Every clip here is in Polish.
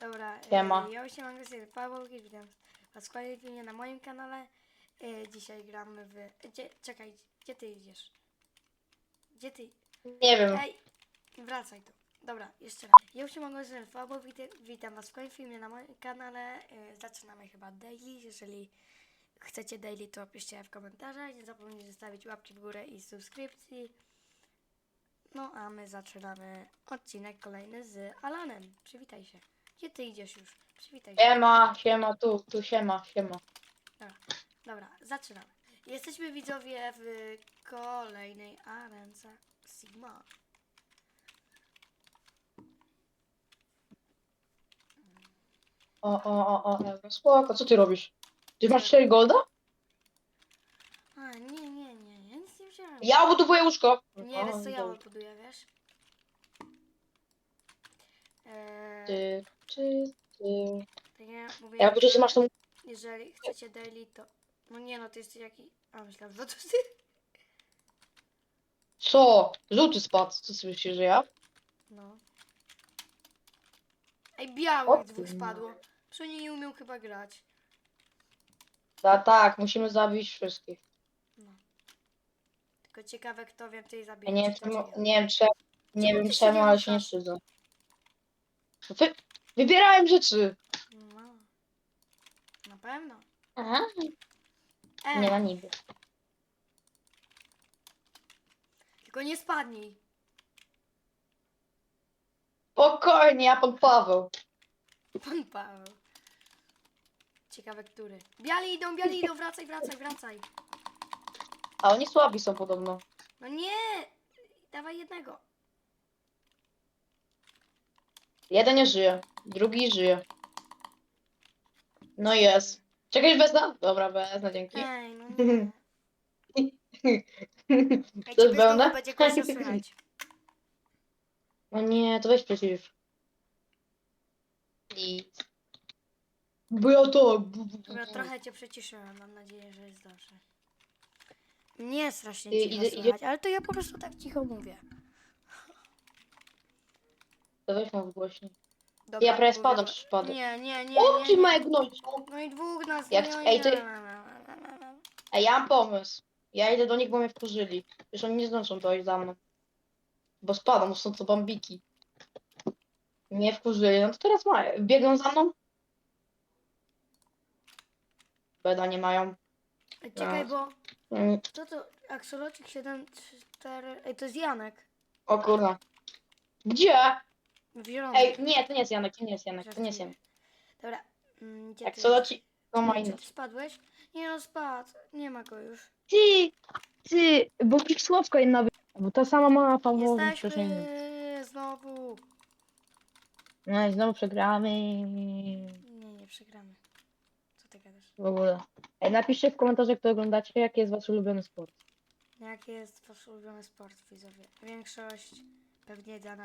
Dobra, Siema. e, ja się mam Paweł i witam was w kolejnym filmie na moim kanale. E, dzisiaj gramy w... Czekaj, gdzie ty idziesz? Gdzie ty? Nie wiem. Ej, wracaj tu. Dobra, jeszcze raz. Ja się mogę z Paweł, witam, witam was w kolejnym filmie na moim kanale. E, zaczynamy chyba daily. Jeżeli chcecie daily, to piszcie w komentarzach. Nie zapomnijcie zostawić łapki w górę i subskrypcji. No a my zaczynamy odcinek kolejny z Alanem. Przywitaj się. Gdzie ty idziesz już? Przywitaj się. Siema, siema, tu, tu siema, siema. Dobra, dobra, zaczynamy. Jesteśmy widzowie w kolejnej arence Sigma. O, o, o, o, o, spoko, co ty robisz? Ty masz 4 golda? A, nie, nie, nie, ja nic nie wziąłem. Ja budowuję łóżko. Nie, wiesz co ja dobra. buduję, wiesz? Eee, Ty, ty, ty. nie, mówię, Ja buduję, że masz tą... jeżeli chcecie daily, to... No nie no, ty jesteś jaki... A, myślałem, że to ty. Co? Żółty spadł, co ty myślisz, że ja? No. Ej, białych O dwóch spadło. Przy oni nie umiał chyba grać. Ta, tak, musimy zabić wszystkich. No. Tylko ciekawe, kto więcej Ja zabije. nie wiem, czy to, czy czemu, nie wiem, czemu, nie wiem czemu, ale się nie wstydzę. Wy, wybierałem rzeczy. No. Na pewno. Aha. E, Nie na niby. tylko nie spadnij. Spokojnie, ja pan Paweł. Pan Paweł. Ciekawe, który. Biali idą, biali idą, wracaj, wracaj, wracaj. A oni słabi są podobno. No nie! Dawaj jednego. Jeden nie żyje, drugi żyje. No jest. Czekaj, wezna? Dobra, wezna, dzięki. Ej, no nie. To Ej, ciebie jest pełne? znowu będzie Kosia słychać. No nie, to weź przecież. I... Bo ja to... Dobra, trochę cię przyciszyłem, mam nadzieję, że jest dobrze. Nie strasznie cicho idę- idzie- słychać, ale to ja po prostu tak cicho mówię. To weź mu głośniej. Dobra, Ja prawie spadam przez przypadek. Nie, nie, nie, O, nie, ty nie. moje gnojco! No i dwóch nas Jak- nie, ej, ty- nie. Ej, ja mam pomysł. Ja idę do nich, bo mnie wkurzyli. Już oni nie zdążą dojść za mną. Bo spadam, są to bambiki. Mnie wkurzyli, no to teraz mają. Biegną za mną? Beda nie mają. Czekaj, bo Mm, co to? Axolotl 7, 4... Ej, to jest Janek. O kurwa. Gdzie? W zielonym. Ej, nie, to nie jest Janek, to nie jest Janek, to nie jest Janek. Dobra. Mm, gdzie Jak ty co jest? ci... To ma Czy inny. ty spadłeś? Nie no, spadł. Nie ma go już. Ty, ty, bo ich słowko jedna Bo ta sama ma fawowa Jesteśmy znowu. No i znowu przegramy. Nie, nie przegramy. Co ty gadasz? W ogóle. Ej, napiszcie w komentarzach, kto oglądacie, jaki jest wasz ulubiony sport. Jaki jest wasz ulubiony sport, widzowie? Większość pewnie da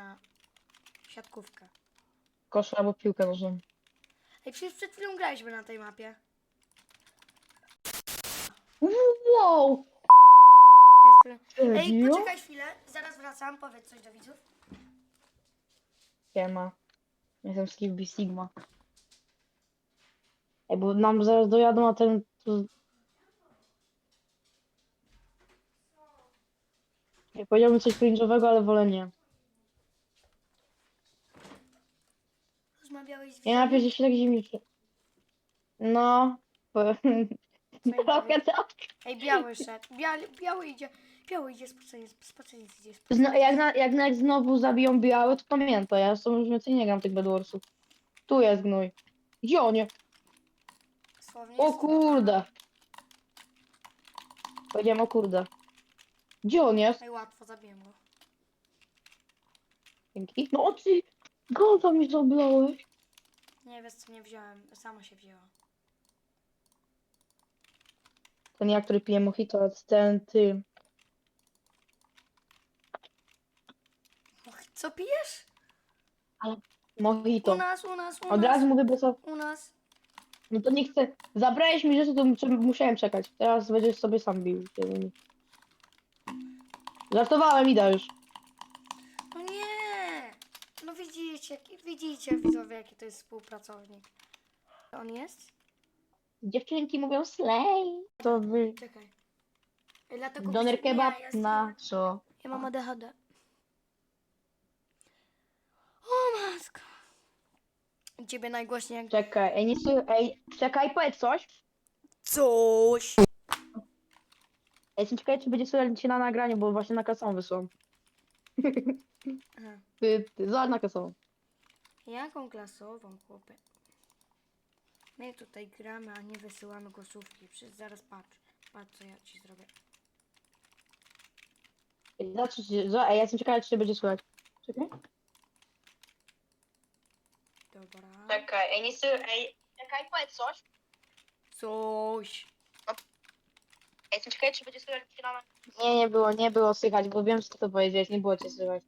na siatkówkę. Kosz albo piłkę nożną. Ej, przecież przed chwilą graliśmy na tej mapie. Wow! Ej, Serio? poczekaj chwilę, zaraz wracam, powiedz coś do widzów. Siema. Jestem Skibby Sigma. Ej, bo nam zaraz dojadą na ten... tu- Ej, powiedziałbym coś cringe'owego, ale wolę nie. Rozmawiałeś z Ja napiszę się tak zimniczy. No. bo- Twoim Trochę tak. Ej, biały szedł. Biały, biały idzie. Biały idzie, spoceniec, spoceniec idzie. Zno, jak, na, jak na, znowu zabiją białe, to pamiętaj, ja z tobą już więcej nie gram tych Bedwarsów. Tu jest gnój. Gdzie on O jest- kurde. Powiedziałem o kurde. Gdzie on jest? Ej, łatwo, zabiję go. Dzięki. No o ty! Golda mi zablałeś. Nie wiesz co nie wziąłem, samo się wzięło. Ten ja, który pije mojito, a ten ty. Och, Co pijesz? U Mojito. nas, u nas, u Od razu mówię, bo co? u nas. No to nie chcę. Zabrałeś mi rzeczy, to muszę- musiałem czekać. Teraz będziesz sobie sam bił. Żartowałem, idę już. Widzicie, widzowie, jaki to jest współpracownik. On jest? Dziewczynki mówią slay. To wy... Czekaj. Ej, Dlatego Doner kebab ja na co? Ja mam ADHD. O maska. Ciebie najgłośniej jak... Czekaj, ej, nie Ej, czekaj, powiedz coś. Coś. Ja Jestem ciekawy, czy będzie słychać na nagraniu, bo właśnie na kasą wysłał. Aha. Ty, ty, zobacz na kasą. Jaką klasową, chłopie? My tutaj gramy, a nie wysyłamy głosówki. Przez zaraz patrz. Patrz, co ja ci zrobię. Ej, Zobacz, czy, zo- ej, ja jestem ciekawy, czy się będzie słychać. Czekaj. Dobra. Czekaj, ej, nie słychać, ej, czekaj, powiedz coś. Coś. Ja jestem ciekawy, czy będzie słychać na Nie, nie było, nie było słychać, bo wiem, co to powiedziałeś, nie było cię słychać.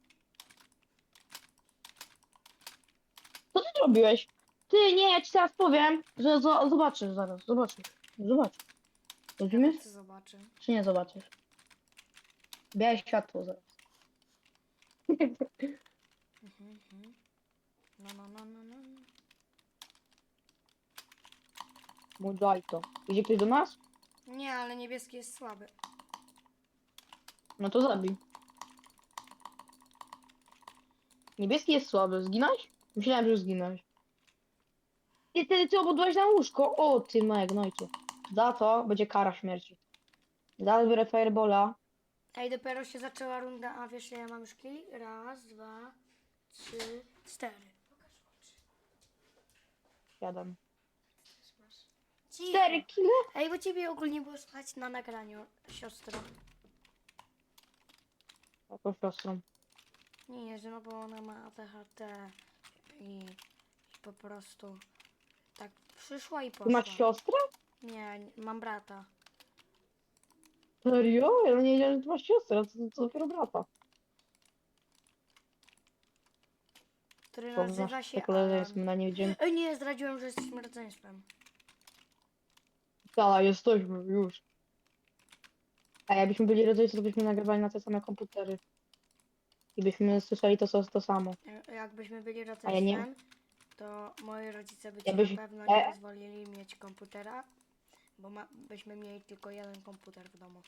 Co ty zrobiłeś? Ty, nie, ja ci teraz powiem, że zo- zobaczysz zaraz, zobaczysz, zobaczysz. Rozumiesz? Co zobaczy? Czy nie zobaczysz? Białe światło zaraz. Mhm, mhm. No, no, no, no, no. Mój daj to. Idzie ktoś do nas? Nie, ale niebieski jest słaby. No to zabij. Niebieski jest słaby. Zginąłeś? Myślałem, że już zginąłeś. Ty, ty, ty obudłeś na łóżko. O, ty moje gnojcie. Za to będzie kara śmierci. Zaraz biorę firebola. Ej, dopiero się zaczęła runda, a wiesz, ja mam już kili? Raz, dwa, trzy, cztery. Pokaż oczy. Siadam. Cicho. Cztery kile? Ej, bo ciebie ogólnie było słychać na nagraniu, siostro. Taką siostrą. Nie, że no bo ona ma ADHD i, i po prostu tak przyszła i Ty poszła. masz siostrę? Nie, nie, mam brata. Serio? Ja nie wiedziałem, że ty masz siostrę. To, to dopiero brata. Który To nazywa nasz się koleżeństwo, Alan. na nie wiedziałem. Ej, nie, zdradziłem, że jesteśmy rodzeństwem. Tak, jesteśmy już. A jakbyśmy byli rodzeństwem, to byśmy nagrywali na te same komputery. I byśmy słyszeli to, to samo. E, Jakbyśmy byli ja nie- to moi rodzice by Jakbyś- na pewno nie e- pozwolili mieć komputera, bo ma, byśmy mieli tylko jeden komputer w domu.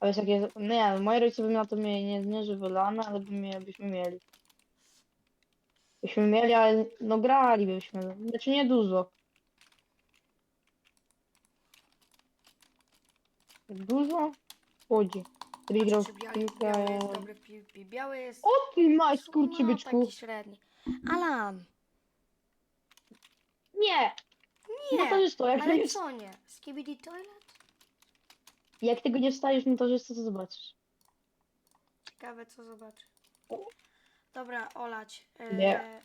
A wiesz, jak jest... Nie, moi rodzice by na to mieli, nie, nie że wylane, ale by mie, byśmy mieli. Byśmy mieli, ale no gralibyśmy. Znaczy nie dużo. Dużo? Chodzi. Gdybyś grał Czy w biały, piłkę... biały jest dobry w biały jest... O ty maj, no, skurczybyczku! taki średni. Alan, Nie! nie, Montażysto, jak, ale nie, co nie? Skibidi toilet? jak tego nie wstajesz montażysto, to zobaczysz. Ciekawe co zobaczy. Dobra, olać. E, Nie.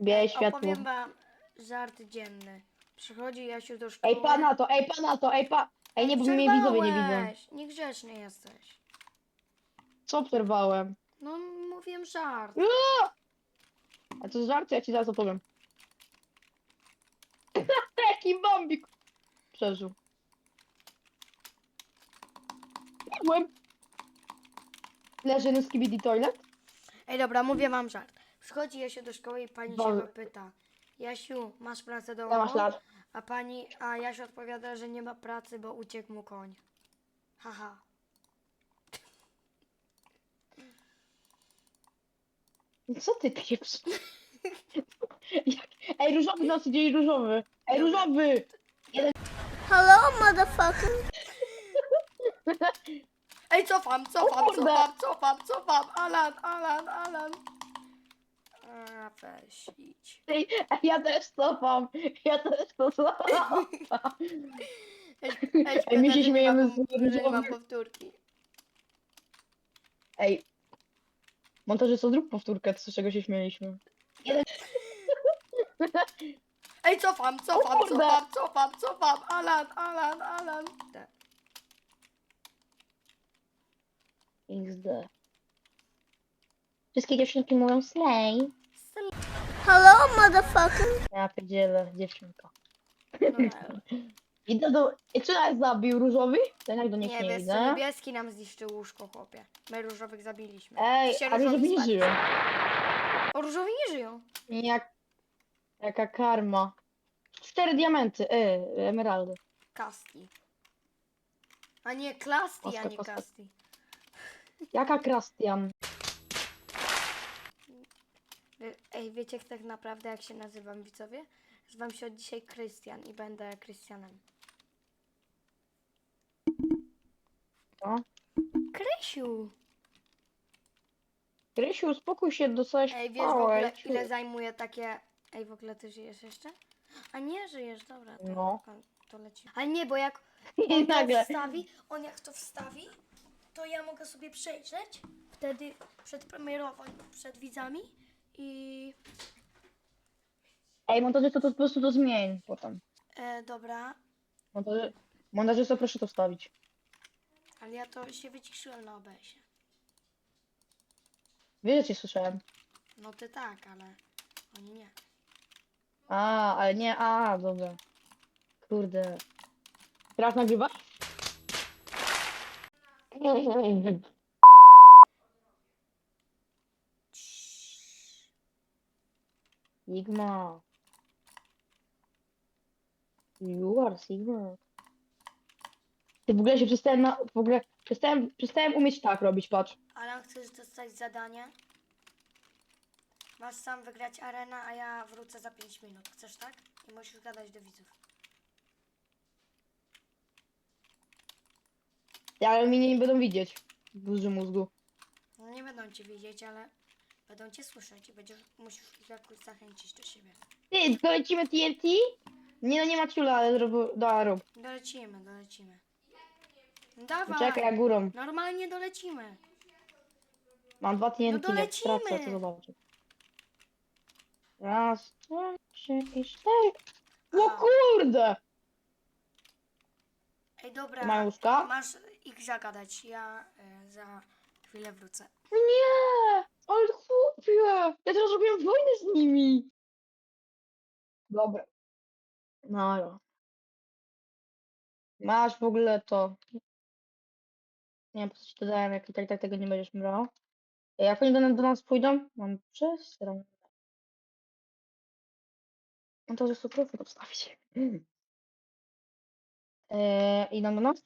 Białe światło. Opowiem wam żart dzienny. Przychodzi Jasiu do szkoły. Ej, pana to, ej, pana to, ej, pa... Ej, nie, bo mnie widzowie nie widzą. Przerwałeś. Niegrzeczny jesteś. Co przerwałem? No, mówiłem żart. Uaa! A to żart, ja ci zaraz opowiem. Jaki bombik! Przeżył. Byłem. Leży na skibidi toilet? Ej, dobra, mówię wam żart. Przychodzi Jasiu do szkoły i pani się Boże. go pyta. Jasiu, masz pracę Ja domową? masz lat. A pani, a Jasiu odpowiada, że nie ma pracy, bo uciekł mu koń. Haha. Co ty pieprz? Jak... Ej, różowy nas idzie różowy. Ej, różowy! Hello, motherfucker. Ej, cofam, cofam, cofam, cofam, cofam. Alan, Alan, Alan. A, weź, idź. Ej, ja też cofam. Ja też to cofam. Ej, my się śmiejemy z nie ma różowych. powtórki. Ej. Montażysto, zrób powtórkę, z czego się śmieliśmy. Ej, cofam, cofam, kurde. cofam, cofam, cofam. Alan, Alan, Alan. Tak. XD. Wszystkie dziewczynki mówią slay. Hello, motherfucker. Ja pierdzielę, dziewczynka. Idę do... I czy nas zabił różowy? Ten jak do nich nie, nie, wiesz co, widzę. niebieski nam zniszczył łóżko, chłopie. My różowych zabiliśmy. Ej, Się ale różowi żeby nie żyją. O, różowi nie żyją. Jak... Jaka karma. Cztery diamenty, e, emeraldy. Kasti. A nie Klasti, a nie Oskar. Kasti. Jaka Krastian? Ej, wiecie tak naprawdę jak się nazywam widzowie? Nazywam się od dzisiaj Krystian i będę Krystianem. Co? Krysiu! Krysiu, uspokój się, dostałeś Ej, wiesz w pałę, ogóle ciu. ile zajmuje takie... Ej, w ogóle ty żyjesz jeszcze? A nie żyjesz, dobra, to, No. to leci. Ale nie, bo jak I on to nagle. wstawi, on jak to wstawi, to ja mogę sobie przejrzeć wtedy przedpremierowo przed widzami i... Ej, montażysta, to po prostu to zmień potem. E, dobra, Montaży... Montażysta, proszę to wstawić. ale ja to się wyciszyłem na OBS-ie. Wiesz, że cię słyszałem. No ty tak, ale oni nie. A, ale nie, a, dobra. Kurde. Teraz nagrywa? Sigma. You are Sigma. Ty w ogóle się przestałem na... W ogóle przestałem, przestałem umieć tak robić, patrz. Alan, chcesz dostać zadanie? Masz sam wygrać arenę, a ja wrócę za 5 minut. Chcesz tak? I musisz gadać do widzów. Ale mnie nie będą widzieć. Duży mózgu. No nie będą cię widzieć, ale będą cię słyszeć i będziesz, musisz ich jakoś zachęcić do siebie. Ty, dolecimy TNT? Nie no, nie ma ciula, ale robię... Da, rób. Dolecimy, dolecimy. No Dawaj! Czekaj, ja górą. Normalnie dolecimy. Mam dwa TNT, jak dolecimy. stracę, to zobaczę. Raz, dwa, trzy i cztery. O Aha. kurde! Ej, dobra. Mają łóżka? Masz ich zagadać. Ja y, za chwilę wrócę. Nie! Ale chłopie! Ja teraz robiłem wojnę z nimi! Dobra. No jo. Masz w ogóle to. Nie wiem, po co ci to dałem, jak i tak, tak tego nie będziesz brał. Jak oni do, nas- do nas pójdą? Mam przesrę. No to, sobie profil obstawić. Eee, idą do nas?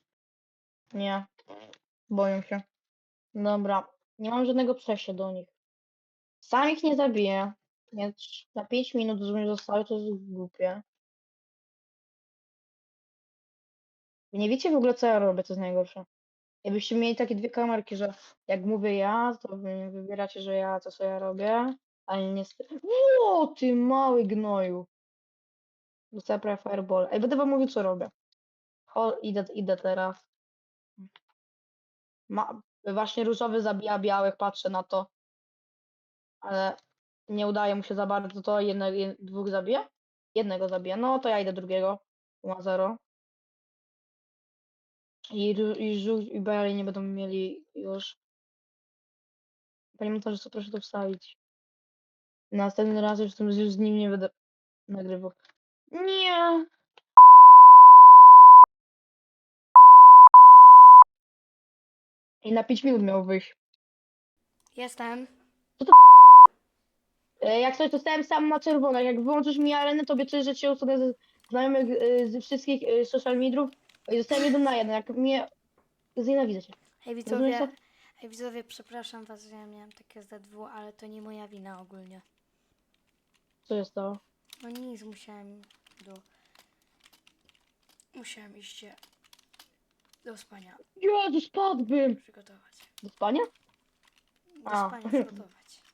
Nie. Boją się. Dobra. Nie mam żadnego przejścia do nich. Sam ich nie zabiję. Więc na 5 minut z- zostały, to jest głupie. Wy Nie wiecie w ogóle, co ja robię, to jest najgorsze. Jakbyście mieli takie dwie kamerki, że jak mówię ja, to wy wybieracie, że ja to co ja robię, ale niestety... O, ty mały gnoju! Dostałem prawie fireball. Ej, będę wam mówił, co robię. O, idę, idę teraz. Ma, właśnie różowy zabija białych, patrzę na to. Ale nie udaje mu się za bardzo to. Jedne, jed, dwóch zabije? Jednego zabije. No to ja idę drugiego. Ma zero. I, i i biali nie będą mieli już. Panie montażystwo, proszę to wstawić. Następnym razem już, z już z nim nie będę nagrywał. Nie! I na 5 minut miał wyjść. Jestem. E, Jak coś dostałem sam na czerwono. Jak wyłączysz mi arenę, to obiecuję, że cię usunę ze znajomych e, ze wszystkich e, social mediów. I dostałem jeden na jeden. Jak mnie znienawidzę cię. Hej Rozumiesz widzowie, to? hej widzowie, przepraszam was, że ja miałam takie ZW, ale to nie moja wina ogólnie. Co się stało? No nic, musiałem do... Musiałem iść się do spania Jezu, spadłbym! przygotować. Do spania? Do A. spania przygotować.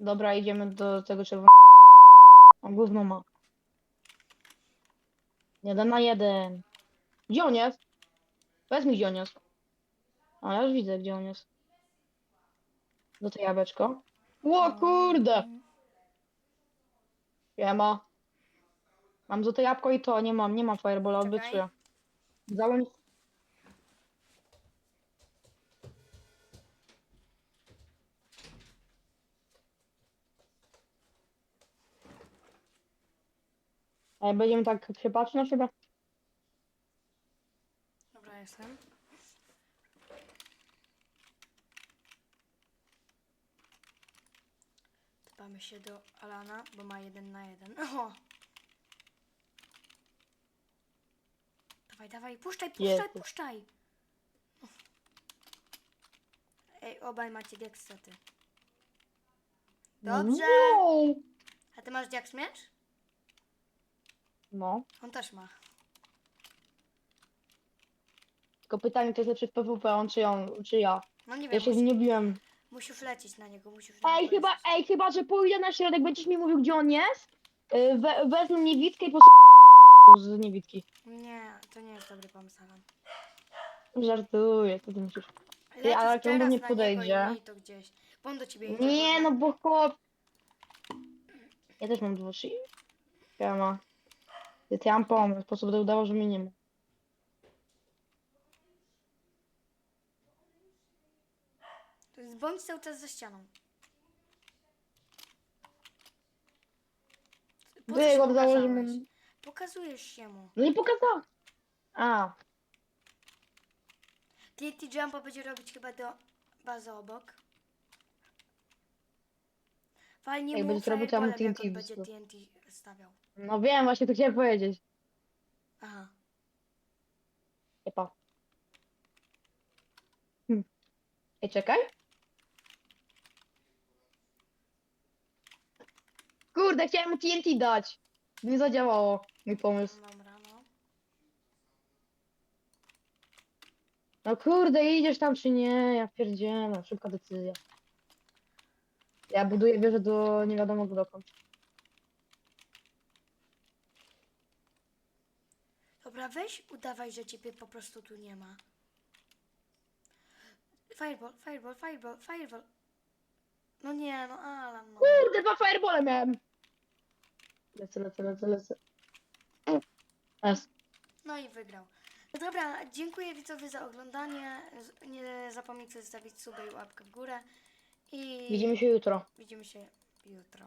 Dobra, idziemy do tego czerwonego. On gówno ma. Jeden na jeden. Gdzie on jest? Powiedz mi, gdzie on jest. A, ja już widzę, gdzie on jest. Do to jabłeczko. O kurde! Siema. Mam złote jabłko i to, nie mam, nie mam firebola, Czekaj. obiecuję. Załącz. A będziemy tak się patrzeć na siebie? Dobra, jestem. Cofamy się do Alana, bo ma jeden na jeden. O! Dawaj, dawaj, puszczaj, puszczaj, Jezu. puszczaj! Ej, obaj macie diaksety. Dobrze! No. A ty masz diaks miecz? no. On też ma. Tylko pytanie, to jest lepszy w PWP, on czy on, czy ja? No nie Ja wiem, się z nim musi, nie biłem. musisz lecieć na niego, musisz na Ej, niego chyba, lecieć. ej, chyba, że pójdę na środek, będziesz mi mówił, gdzie on jest. Yy, We, wezmę niewidkę i po z niewidki. Nie, to nie jest dobry pomysł, Alan. Żartuję, co ty myślisz? Lecisz ale jak on do teraz mnie na podejdzie? Niego i miej to gdzieś. Bo on do ciebie idzie. Nie, no bo chłop... Ja też mam dwa szyj. Ja ma. Ja ja mam pomysł, po prostu będę udawał, że mnie nie ma. To jest bądź cały czas za ścianą. Po co Wy go założymy. Pokazujesz się mu. No nie pokazał. A, TNT Jumpa będzie robić chyba do bazy obok. Fajnie Jak mu będzie robił, to ja mu fireballem, jak TNT on będzie wysłał. TNT stawiał. no wiem, właśnie to chciałem powiedzieć. Aha. Epa. Hm. Ej, czekaj. Kurde, chciałem mu TNT dać. Nie zadziałało mój pomysł. Dobra, no. No kurde, idziesz tam czy nie? Ja pierdzielę, szybka decyzja. Ja buduję wieżę do nie wiadomo dokąd. Dobra, weź udawaj, że ciebie po prostu tu nie ma. Fireball, fireball, fireball, fireball. No nie, no Alan, no. Kurde, dwa firebole miałem. Lecę, lecę, lecę, lecę. No i wygrał. No Dobra, dziękuję widzowie za oglądanie. Z- Nie zapomnijcie zostawić suba i łapkę w górę. I Widzimy się jutro. widzimy się jutro.